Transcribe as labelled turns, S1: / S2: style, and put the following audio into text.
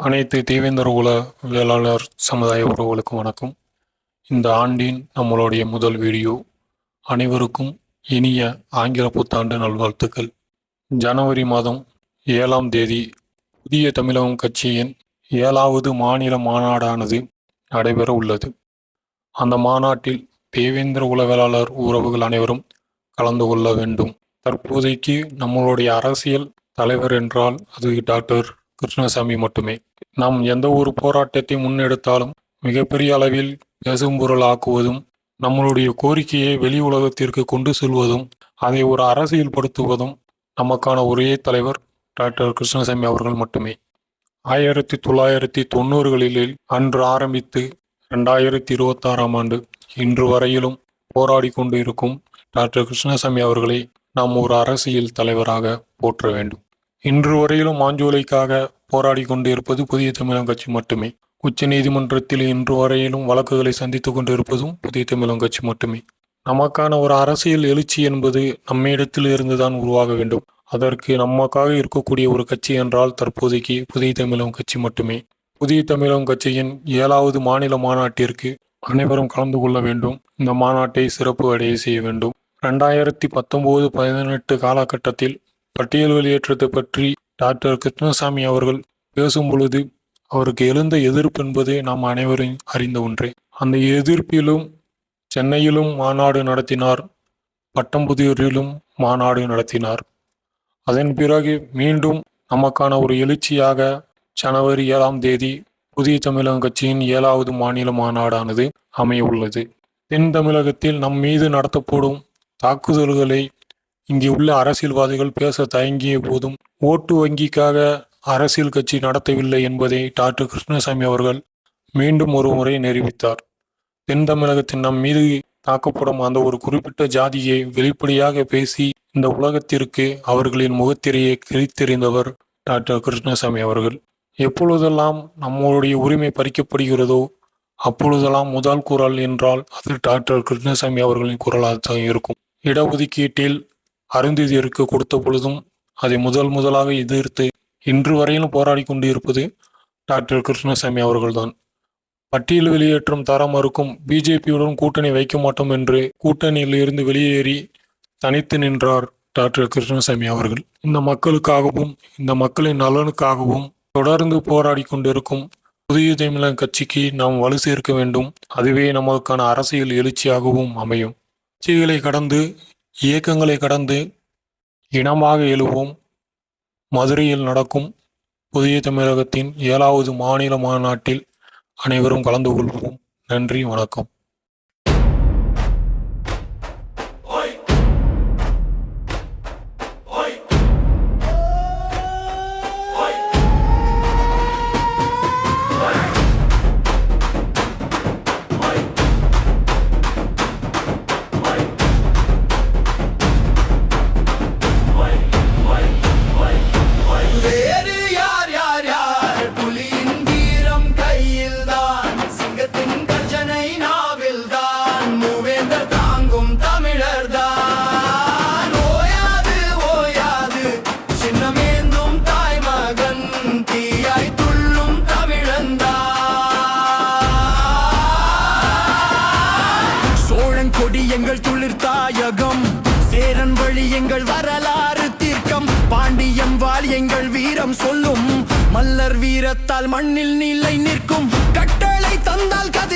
S1: அனைத்து தேவேந்திர உல வேளாளர் சமுதாய உறவுகளுக்கும் வணக்கம். இந்த ஆண்டின் நம்மளுடைய முதல் வீடியோ. அனைவருக்கும் இனிய ஆங்கில புத்தாண்டு நல்வாழ்த்துக்கள். ஜனவரி மாதம் ஏழாம் தேதி புதிய தமிழகம் கட்சியின் ஏழாவது மாநில மாநாடானது நடைபெற உள்ளது. அந்த மாநாட்டில் தேவேந்திர உளவியலாளர் உறவுகள் அனைவரும் கலந்து கொள்ள வேண்டும். தற்போதைக்கு நம்மளுடைய அரசியல் தலைவர் என்றால் அது டாக்டர் கிருஷ்ணசாமி மட்டுமே. நாம் எந்த ஒரு போராட்டத்தை முன்னெடுத்தாலும் மிகப்பெரிய அளவில் பேசும் பொருள் ஆக்குவதும் நம்மளுடைய கோரிக்கையை வெளி உலகத்திற்கு கொண்டு செல்வதும் அதை ஒரு அரசியல்படுத்துவதும் நமக்கான ஒரே தலைவர் டாக்டர் கிருஷ்ணசாமி அவர்கள் மட்டுமே. ஆயிரத்தி தொள்ளாயிரத்தி தொண்ணூறுகளில் அன்று ஆரம்பித்து ரெண்டாயிரத்தி இருபத்தாறாம் ஆண்டு இன்று வரையிலும் போராடி கொண்டு இருக்கும் டாக்டர் கிருஷ்ணசாமி அவர்களை நாம் ஒரு அரசியல் தலைவராக போற்ற வேண்டும். இன்று வரையிலும் மாஞ்சோலைக்காக போராடி கொண்டிருப்பது புதிய தமிழகம் கட்சி மட்டுமே. உச்ச நீதிமன்றத்தில் இன்று வரையிலும் வழக்குகளை சந்தித்துக் கொண்டிருப்பதும் புதிய தமிழகம் கட்சி மட்டுமே. நமக்கான ஒரு அரசியல் எழுச்சி என்பது நம்மிடத்தில் இருந்துதான் உருவாக வேண்டும். அதற்கு நமக்காக இருக்கக்கூடிய ஒரு கட்சி என்றால் தற்போதைக்கு புதிய தமிழகம் கட்சி மட்டுமே. புதிய தமிழகம் கட்சியின் ஏழாவது மாநில மாநாட்டிற்கு அனைவரும் கலந்து கொள்ள வேண்டும். இந்த மாநாட்டை சிறப்பு அடைய செய்ய வேண்டும். ரெண்டாயிரத்தி பத்தொன்பது பதினெட்டு காலகட்டத்தில் பட்டியல் வெளியேற்றத்தை பற்றி டாக்டர் கிருஷ்ணசாமி அவர்கள் பேசும் பொழுது அவருக்கு எழுந்த எதிர்ப்பு என்பது நாம் அனைவரும் அறிந்த ஒன்றே. அந்த எதிர்ப்பிலும் சென்னையிலும் மாநாடு நடத்தினார். பட்டம்புதியூரிலும் மாநாடு நடத்தினார். அதன் பிறகு மீண்டும் நமக்கான ஒரு எழுச்சியாக ஜனவரி ஏழாம் தேதி புதிய தமிழகம் கட்சியின் ஏழாவது மாநில மாநாடானது அமைய உள்ளது. தென் தமிழகத்தில் நம் மீது நடத்தப்படும் தாக்குதல்களை இங்கே உள்ள அரசியல்வாதிகள் பேச தயங்கிய போதும் ஓட்டு வங்கிக்காக அரசியல் கட்சி நடத்தவில்லை என்பதை டாக்டர் கிருஷ்ணசாமி அவர்கள் மீண்டும் ஒரு முறை நிரூபித்தார். தென் தமிழகத்தின் நம் மீது தாக்கப்படும் அந்த ஒரு குறிப்பிட்ட ஜாதியை வெளிப்படையாக பேசி இந்த உலகத்திற்கு அவர்களின் முகத்திரையை கிழித்தெறிந்தவர் டாக்டர் கிருஷ்ணசாமி அவர்கள். எப்பொழுதெல்லாம் நம்மளுடைய உரிமை பறிக்கப்படுகிறதோ அப்பொழுதெல்லாம் முதல் குரல் என்றால் அது டாக்டர் கிருஷ்ணசாமி அவர்களின் குரலாக தான் இருக்கும். இடஒதுக்கீட்டில் அருந்ததியருக்கு கொடுத்த பொழுதும் அதை முதல் முதலாக எதிர்த்து இன்று வரையிலும் போராடி கொண்டு இருப்பது டாக்டர் கிருஷ்ணசாமி அவர்கள்தான். பட்டியல் வெளியேற்றம் தர மறுக்கும் பிஜேபியுடன் கூட்டணி வைக்க மாட்டோம் என்று கூட்டணியில் இருந்து வெளியேறி தனித்து நின்றார் டாக்டர் கிருஷ்ணசாமி அவர்கள். இந்த மக்களுக்காகவும் இந்த மக்களின் நலனுக்காகவும் தொடர்ந்து போராடி கொண்டிருக்கும் புதிய தமிழக கட்சிக்கு நாம் வலு சேர்க்க வேண்டும். அதுவே நமக்கான அரசியல் எழுச்சியாகவும் அமையும். கட்சிகளை கடந்து இயக்கங்களை கடந்து இனமாக எழுவோம். மதுரையில் நடக்கும் புதிய தமிழகத்தின் ஏழாவது மாநில மாநாட்டில் அனைவரும் கலந்து கொள்வோம். நன்றி வணக்கம்.
S2: வேறு மார்க்கம் சேரன் வழி எங்கள் வரலாறு தீர்க்கம். பாண்டியம் வாழ் எங்கள் வீரம் சொல்லும். மல்லர் வீரத்தால் மண்ணில் நிலை நிற்கும். கட்டளை தந்தால் கதை